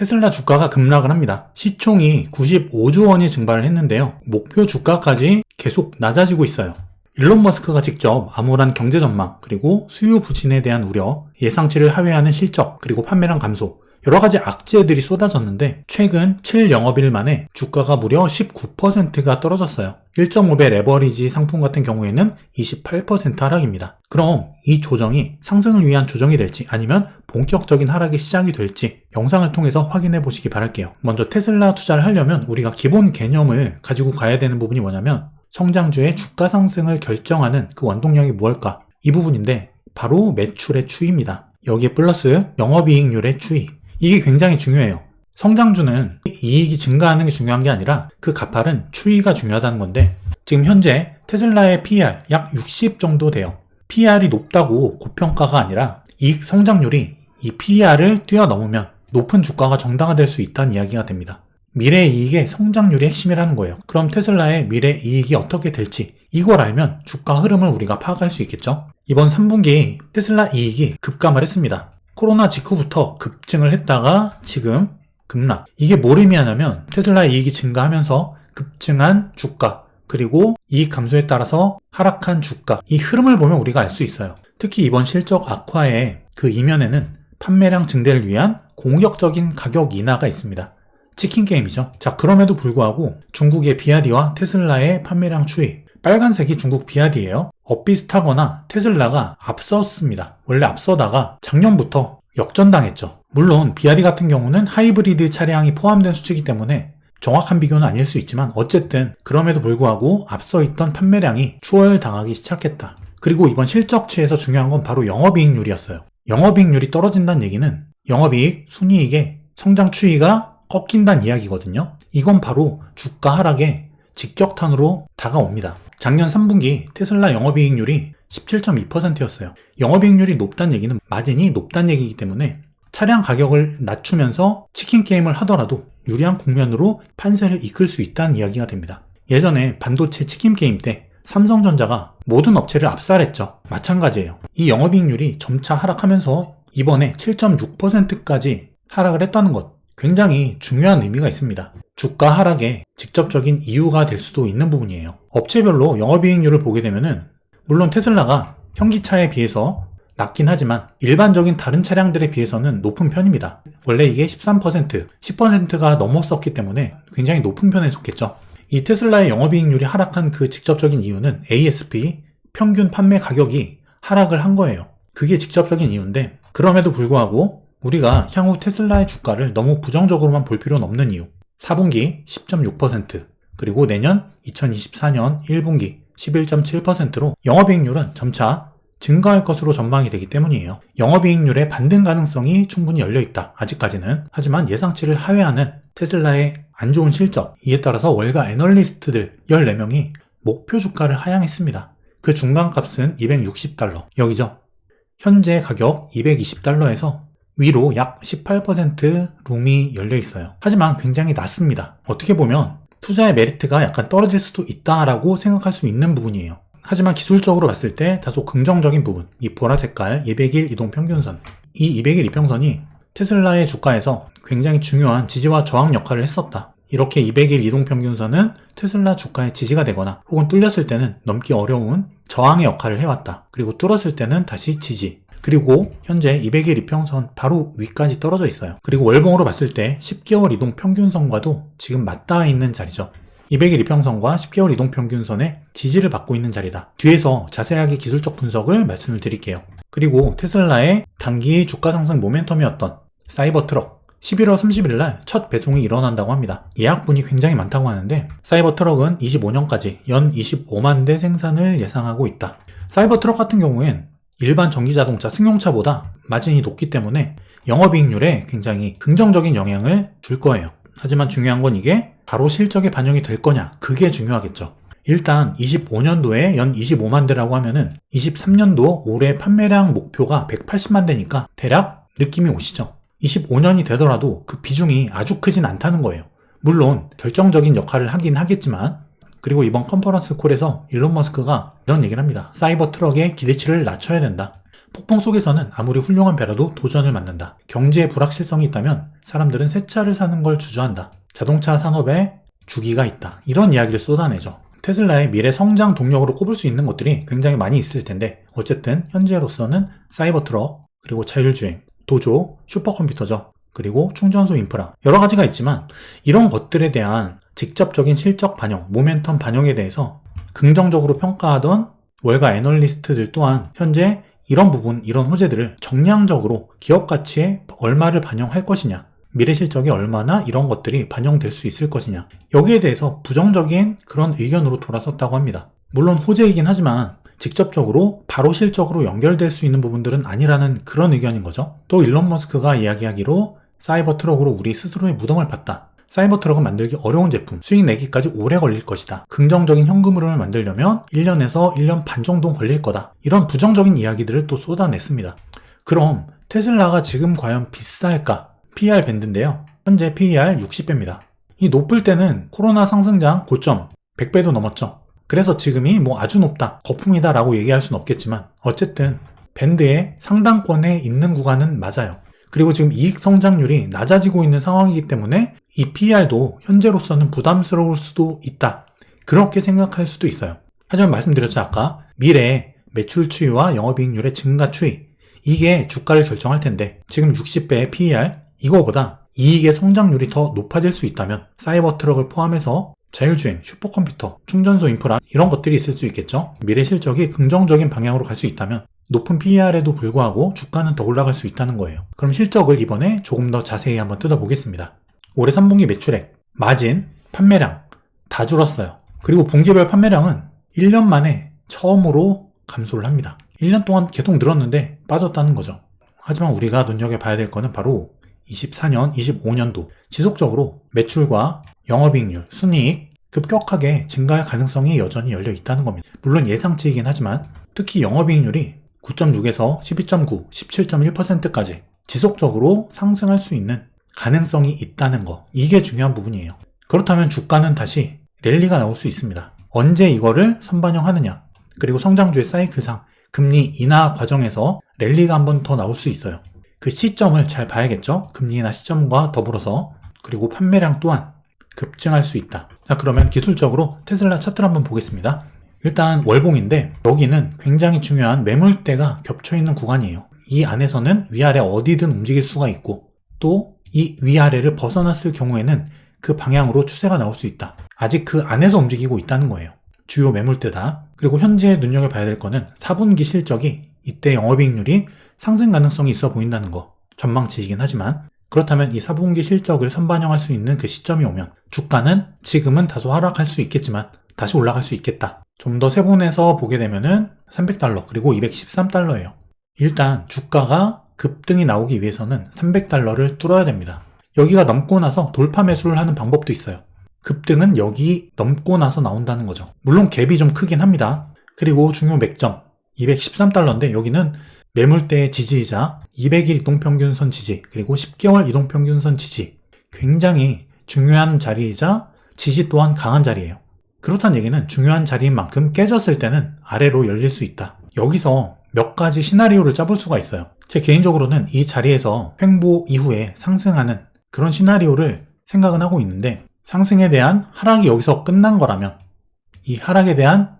테슬라 주가가 급락을 합니다. 시총이 95조 원이 증발을 했는데요. 목표 주가까지 계속 낮아지고 있어요. 일론 머스크가 직접 암울한 경제 전망, 그리고 수요 부진에 대한 우려, 예상치를 하회하는 실적, 그리고 판매량 감소, 여러 가지 악재들이 쏟아졌는데 최근 7영업일 만에 주가가 무려 19%가 떨어졌어요. 1.5배 레버리지 상품 같은 경우에는 28% 하락입니다. 그럼 이 조정이 상승을 위한 조정이 될지 아니면 본격적인 하락이 시작이 될지 영상을 통해서 확인해 보시기 바랄게요. 먼저 테슬라 투자를 하려면 우리가 기본 개념을 가지고 가야 되는 부분이 뭐냐면 성장주의 주가 상승을 결정하는 그 원동력이 무엇일까? 이 부분인데 바로 매출의 추이입니다. 여기에 플러스 영업이익률의 추이. 이게 굉장히 중요해요. 성장주는 이익이 증가하는 게 중요한 게 아니라 그 가팔은 추이가 중요하다는 건데 지금 현재 테슬라의 PER 약 60 정도 돼요. PER이 높다고 고평가가 아니라 이익 성장률이 이 PER을 뛰어넘으면 높은 주가가 정당화될 수 있다는 이야기가 됩니다. 미래 이익의 성장률이 핵심이라는 거예요. 그럼 테슬라의 미래 이익이 어떻게 될지 이걸 알면 주가 흐름을 우리가 파악할 수 있겠죠? 이번 3분기 테슬라 이익이 급감을 했습니다. 코로나 직후부터 급증을 했다가 지금 급락. 이게 뭘 의미하냐면 테슬라 이익이 증가하면서 급증한 주가 그리고 이익 감소에 따라서 하락한 주가 이 흐름을 보면 우리가 알 수 있어요. 특히 이번 실적 악화의 그 이면에는 판매량 증대를 위한 공격적인 가격 인하가 있습니다. 치킨 게임이죠. 자, 그럼에도 불구하고 중국의 비아디와 테슬라의 판매량 추이. 빨간색이 중국 비아디예요. 엇비슷하거나 테슬라가 앞섰습니다. 원래 앞서다가 작년부터 역전당했죠. 물론 비아디 같은 경우는 하이브리드 차량이 포함된 수치이기 때문에 정확한 비교는 아닐 수 있지만 어쨌든 그럼에도 불구하고 앞서 있던 판매량이 추월당하기 시작했다. 그리고 이번 실적치에서 중요한 건 바로 영업이익률이었어요. 영업이익률이 떨어진다는 얘기는 영업이익, 순이익의 성장 추이가 꺾인다는 이야기거든요. 이건 바로 주가 하락의 직격탄으로 다가옵니다. 작년 3분기 테슬라 영업이익률이 17.2%였어요. 영업이익률이 높다는 얘기는 마진이 높다는 얘기이기 때문에 차량 가격을 낮추면서 치킨 게임을 하더라도 유리한 국면으로 판세를 이끌 수 있다는 이야기가 됩니다. 예전에 반도체 치킨 게임 때 삼성전자가 모든 업체를 압살했죠. 마찬가지예요. 이 영업이익률이 점차 하락하면서 이번에 7.6%까지 하락을 했다는 것. 굉장히 중요한 의미가 있습니다. 주가 하락의 직접적인 이유가 될 수도 있는 부분이에요. 업체별로 영업이익률을 보게 되면은 물론 테슬라가 현기차에 비해서 낮긴 하지만 일반적인 다른 차량들에 비해서는 높은 편입니다. 원래 이게 13%, 10%가 넘었었기 때문에 굉장히 높은 편에 속했죠. 이 테슬라의 영업이익률이 하락한 그 직접적인 이유는 ASP, 평균 판매 가격이 하락을 한 거예요. 그게 직접적인 이유인데 그럼에도 불구하고 우리가 향후 테슬라의 주가를 너무 부정적으로만 볼 필요는 없는 이유. 4분기 10.6%, 그리고 내년 2024년 1분기 11.7%로 영업이익률은 점차 증가할 것으로 전망이 되기 때문이에요. 영업이익률의 반등 가능성이 충분히 열려 있다. 아직까지는. 하지만 예상치를 하회하는 테슬라의 안 좋은 실적, 이에 따라서 월가 애널리스트들 14명이 목표 주가를 하향했습니다. 그 중간 값은 260달러. 여기죠. 현재 가격 220달러에서 위로 약 18% 룸이 열려 있어요. 하지만 굉장히 낮습니다. 어떻게 보면 투자의 메리트가 약간 떨어질 수도 있다라고 생각할 수 있는 부분이에요. 하지만 기술적으로 봤을 때 다소 긍정적인 부분, 이 보라 색깔 200일 이동 평균선, 이 200일 이평선이 테슬라의 주가에서 굉장히 중요한 지지와 저항 역할을 했었다. 이렇게 200일 이동 평균선은 테슬라 주가의 지지가 되거나 혹은 뚫렸을 때는 넘기 어려운 저항의 역할을 해왔다. 그리고 뚫었을 때는 다시 지지. 그리고 현재 200일 이평선 바로 위까지 떨어져 있어요. 그리고 월봉으로 봤을 때 10개월 이동 평균선과도 지금 맞닿아 있는 자리죠. 200일 이평선과 10개월 이동 평균선의 지지를 받고 있는 자리다. 뒤에서 자세하게 기술적 분석을 말씀을 드릴게요. 그리고 테슬라의 단기 주가 상승 모멘텀이었던 사이버 트럭 11월 30일 날 첫 배송이 일어난다고 합니다. 예약분이 굉장히 많다고 하는데 사이버 트럭은 25년까지 연 25만 대 생산을 예상하고 있다. 사이버 트럭 같은 경우엔 일반 전기 자동차 승용차보다 마진이 높기 때문에 영업이익률에 굉장히 긍정적인 영향을 줄 거예요. 하지만 중요한 건 이게 바로 실적에 반영이 될 거냐 그게 중요하겠죠. 일단 25년도에 연 25만 대라고 하면은 23년도 올해 판매량 목표가 180만 대니까 대략 느낌이 오시죠. 25년이 되더라도 그 비중이 아주 크진 않다는 거예요. 물론 결정적인 역할을 하긴 하겠지만 그리고 이번 컨퍼런스 콜에서 일론 머스크가 이런 얘기를 합니다. 사이버 트럭의 기대치를 낮춰야 된다. 폭풍 속에서는 아무리 훌륭한 배라도 도전을 맞는다. 경제에 불확실성이 있다면 사람들은 새 차를 사는 걸 주저한다. 자동차 산업에 주기가 있다. 이런 이야기를 쏟아내죠. 테슬라의 미래 성장 동력으로 꼽을 수 있는 것들이 굉장히 많이 있을 텐데 어쨌든 현재로서는 사이버 트럭, 그리고 자율주행, 도조, 슈퍼컴퓨터죠. 그리고 충전소 인프라 여러 가지가 있지만 이런 것들에 대한 직접적인 실적 반영, 모멘텀 반영에 대해서 긍정적으로 평가하던 월가 애널리스트들 또한 현재 이런 부분, 이런 호재들을 정량적으로 기업 가치에 얼마를 반영할 것이냐, 미래 실적에 얼마나 이런 것들이 반영될 수 있을 것이냐, 여기에 대해서 부정적인 그런 의견으로 돌아섰다고 합니다. 물론 호재이긴 하지만 직접적으로 바로 실적으로 연결될 수 있는 부분들은 아니라는 그런 의견인 거죠. 또 일론 머스크가 이야기하기로 사이버 트럭으로 우리 스스로의 무덤을 봤다. 사이버 트럭은 만들기 어려운 제품, 수익 내기까지 오래 걸릴 것이다. 긍정적인 현금 흐름을 만들려면 1년에서 1년 반 정도 걸릴 거다. 이런 부정적인 이야기들을 또 쏟아냈습니다. 그럼 테슬라가 지금 과연 비쌀까? PER 밴드인데요. 현재 PER 60배입니다. 이 높을 때는 코로나 상승장 고점 100배도 넘었죠. 그래서 지금이 뭐 아주 높다, 거품이다 라고 얘기할 수는 없겠지만 어쨌든 밴드의 상단권에 있는 구간은 맞아요. 그리고 지금 이익 성장률이 낮아지고 있는 상황이기 때문에 이 PER도 현재로서는 부담스러울 수도 있다. 그렇게 생각할 수도 있어요. 하지만 말씀드렸죠, 아까. 미래에 매출 추이와 영업이익률의 증가 추이. 이게 주가를 결정할 텐데, 지금 60배의 PER, 이거보다 이익의 성장률이 더 높아질 수 있다면, 사이버 트럭을 포함해서 자율주행, 슈퍼컴퓨터, 충전소 인프라, 이런 것들이 있을 수 있겠죠? 미래 실적이 긍정적인 방향으로 갈 수 있다면, 높은 PER에도 불구하고 주가는 더 올라갈 수 있다는 거예요. 그럼 실적을 이번에 조금 더 자세히 한번 뜯어보겠습니다. 올해 3분기 매출액, 마진, 판매량 다 줄었어요. 그리고 분기별 판매량은 1년 만에 처음으로 감소를 합니다. 1년 동안 계속 늘었는데 빠졌다는 거죠. 하지만 우리가 눈여겨봐야 될 거는 바로 24년, 25년도 지속적으로 매출과 영업이익률, 순이익 급격하게 증가할 가능성이 여전히 열려 있다는 겁니다. 물론 예상치이긴 하지만 특히 영업이익률이 9.6에서 12.9, 17.1%까지 지속적으로 상승할 수 있는 가능성이 있다는 거. 이게 중요한 부분이에요. 그렇다면 주가는 다시 랠리가 나올 수 있습니다. 언제 이거를 선반영하느냐. 그리고 성장주의 사이클상 금리 인하 과정에서 랠리가 한 번 더 나올 수 있어요. 그 시점을 잘 봐야겠죠? 금리 인하 시점과 더불어서 그리고 판매량 또한 급증할 수 있다. 자, 그러면 기술적으로 테슬라 차트를 한번 보겠습니다. 일단 월봉인데 여기는 굉장히 중요한 매물대가 겹쳐 있는 구간이에요. 이 안에서는 위아래 어디든 움직일 수가 있고 또 이 위아래를 벗어났을 경우에는 그 방향으로 추세가 나올 수 있다. 아직 그 안에서 움직이고 있다는 거예요. 주요 매물대다. 그리고 현재 눈여겨봐야 될 거는 4분기 실적이 이때 영업이익률이 상승 가능성이 있어 보인다는 거. 전망치이긴 하지만 그렇다면 이 4분기 실적을 선반영할 수 있는 그 시점이 오면 주가는 지금은 다소 하락할 수 있겠지만 다시 올라갈 수 있겠다. 좀 더 세분해서 보게 되면은 300달러 그리고 213달러예요. 일단 주가가 급등이 나오기 위해서는 300달러를 뚫어야 됩니다. 여기가 넘고 나서 돌파 매수를 하는 방법도 있어요. 급등은 여기 넘고 나서 나온다는 거죠. 물론 갭이 좀 크긴 합니다. 그리고 중요 맥점 213달러인데 여기는 매물대의 지지이자 200일 이동평균선 지지 그리고 10개월 이동평균선 지지 굉장히 중요한 자리이자 지지 또한 강한 자리예요. 그렇다는 얘기는 중요한 자리인 만큼 깨졌을 때는 아래로 열릴 수 있다. 여기서 몇 가지 시나리오를 짜볼 수가 있어요. 제 개인적으로는 이 자리에서 횡보 이후에 상승하는 그런 시나리오를 생각은 하고 있는데 상승에 대한 하락이 여기서 끝난 거라면 이 하락에 대한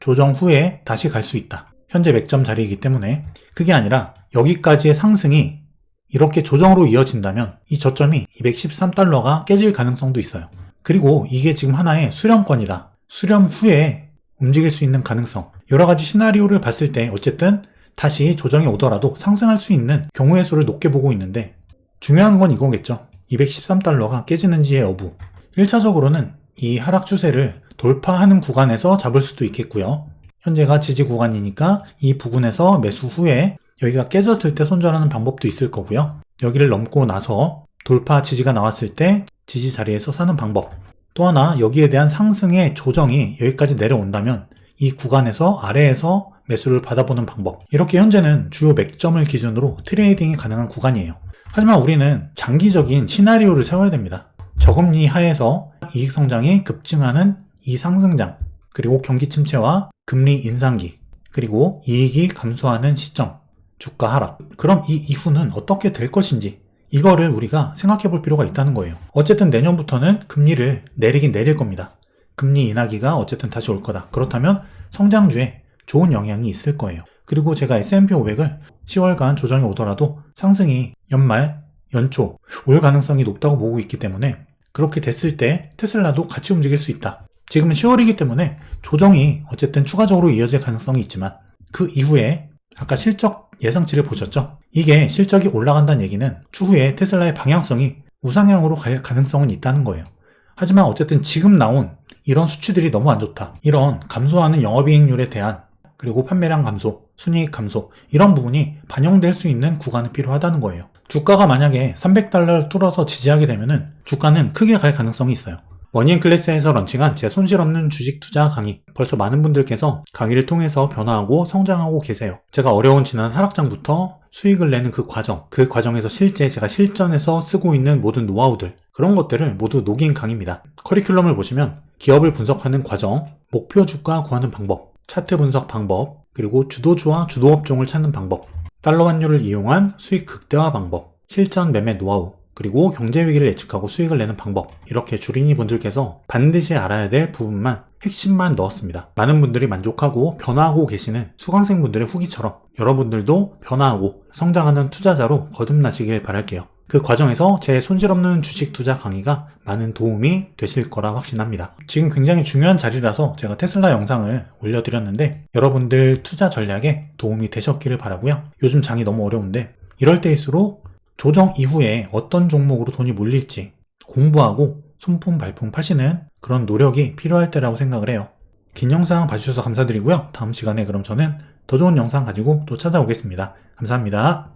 조정 후에 다시 갈 수 있다. 현재 맥점 자리이기 때문에 그게 아니라 여기까지의 상승이 이렇게 조정으로 이어진다면 이 저점이 213달러가 깨질 가능성도 있어요. 그리고 이게 지금 하나의 수렴권이다. 수렴 후에 움직일 수 있는 가능성. 여러 가지 시나리오를 봤을 때 어쨌든 다시 조정이 오더라도 상승할 수 있는 경우의 수를 높게 보고 있는데 중요한 건 이거겠죠. 213달러가 깨지는지의 여부. 1차적으로는 이 하락 추세를 돌파하는 구간에서 잡을 수도 있겠고요. 현재가 지지 구간이니까 이 부근에서 매수 후에 여기가 깨졌을 때 손절하는 방법도 있을 거고요. 여기를 넘고 나서 돌파 지지가 나왔을 때 지지 자리에서 사는 방법. 또 하나 여기에 대한 상승의 조정이 여기까지 내려온다면 이 구간에서 아래에서 매수를 받아보는 방법. 이렇게 현재는 주요 맥점을 기준으로 트레이딩이 가능한 구간이에요. 하지만 우리는 장기적인 시나리오를 세워야 됩니다. 저금리 하에서 이익 성장이 급증하는 이 상승장, 그리고 경기 침체와 금리 인상기, 그리고 이익이 감소하는 시점, 주가 하락. 그럼 이 이후는 어떻게 될 것인지 이거를 우리가 생각해 볼 필요가 있다는 거예요. 어쨌든 내년부터는 금리를 내리긴 내릴 겁니다. 금리 인하기가 어쨌든 다시 올 거다. 그렇다면 성장주에 좋은 영향이 있을 거예요. 그리고 제가 S&P 500을 10월간 조정이 오더라도 상승이 연말, 연초 올 가능성이 높다고 보고 있기 때문에 그렇게 됐을 때 테슬라도 같이 움직일 수 있다. 지금은 10월이기 때문에 조정이 어쨌든 추가적으로 이어질 가능성이 있지만 그 이후에 아까 실적 예상치를 보셨죠? 이게 실적이 올라간다는 얘기는 추후에 테슬라의 방향성이 우상향으로 갈 가능성은 있다는 거예요. 하지만 어쨌든 지금 나온 이런 수치들이 너무 안 좋다. 이런 감소하는 영업이익률에 대한 그리고 판매량 감소, 순이익 감소 이런 부분이 반영될 수 있는 구간이 필요하다는 거예요. 주가가 만약에 300달러를 뚫어서 지지하게 되면은 주가는 크게 갈 가능성이 있어요. 원인 클래스에서 런칭한 제 손실 없는 주식 투자 강의. 벌써 많은 분들께서 강의를 통해서 변화하고 성장하고 계세요. 제가 어려운 지난 하락장부터 수익을 내는 그 과정, 그 과정에서 실제 제가 실전에서 쓰고 있는 모든 노하우들, 그런 것들을 모두 녹인 강의입니다. 커리큘럼을 보시면 기업을 분석하는 과정, 목표 주가 구하는 방법, 차트 분석 방법, 그리고 주도주와 주도업종을 찾는 방법, 달러 환율을 이용한 수익 극대화 방법, 실전 매매 노하우, 그리고 경제 위기를 예측하고 수익을 내는 방법 이렇게 주린이 분들께서 반드시 알아야 될 부분만 핵심만 넣었습니다. 많은 분들이 만족하고 변화하고 계시는 수강생 분들의 후기처럼 여러분들도 변화하고 성장하는 투자자로 거듭나시길 바랄게요. 그 과정에서 제 손실 없는 주식 투자 강의가 많은 도움이 되실 거라 확신합니다. 지금 굉장히 중요한 자리라서 제가 테슬라 영상을 올려드렸는데 여러분들 투자 전략에 도움이 되셨기를 바라고요. 요즘 장이 너무 어려운데 이럴 때일수록 조정 이후에 어떤 종목으로 돈이 몰릴지 공부하고 손품 발품 파시는 그런 노력이 필요할 때라고 생각을 해요. 긴 영상 봐주셔서 감사드리고요. 다음 시간에 그럼 저는 더 좋은 영상 가지고 또 찾아오겠습니다. 감사합니다.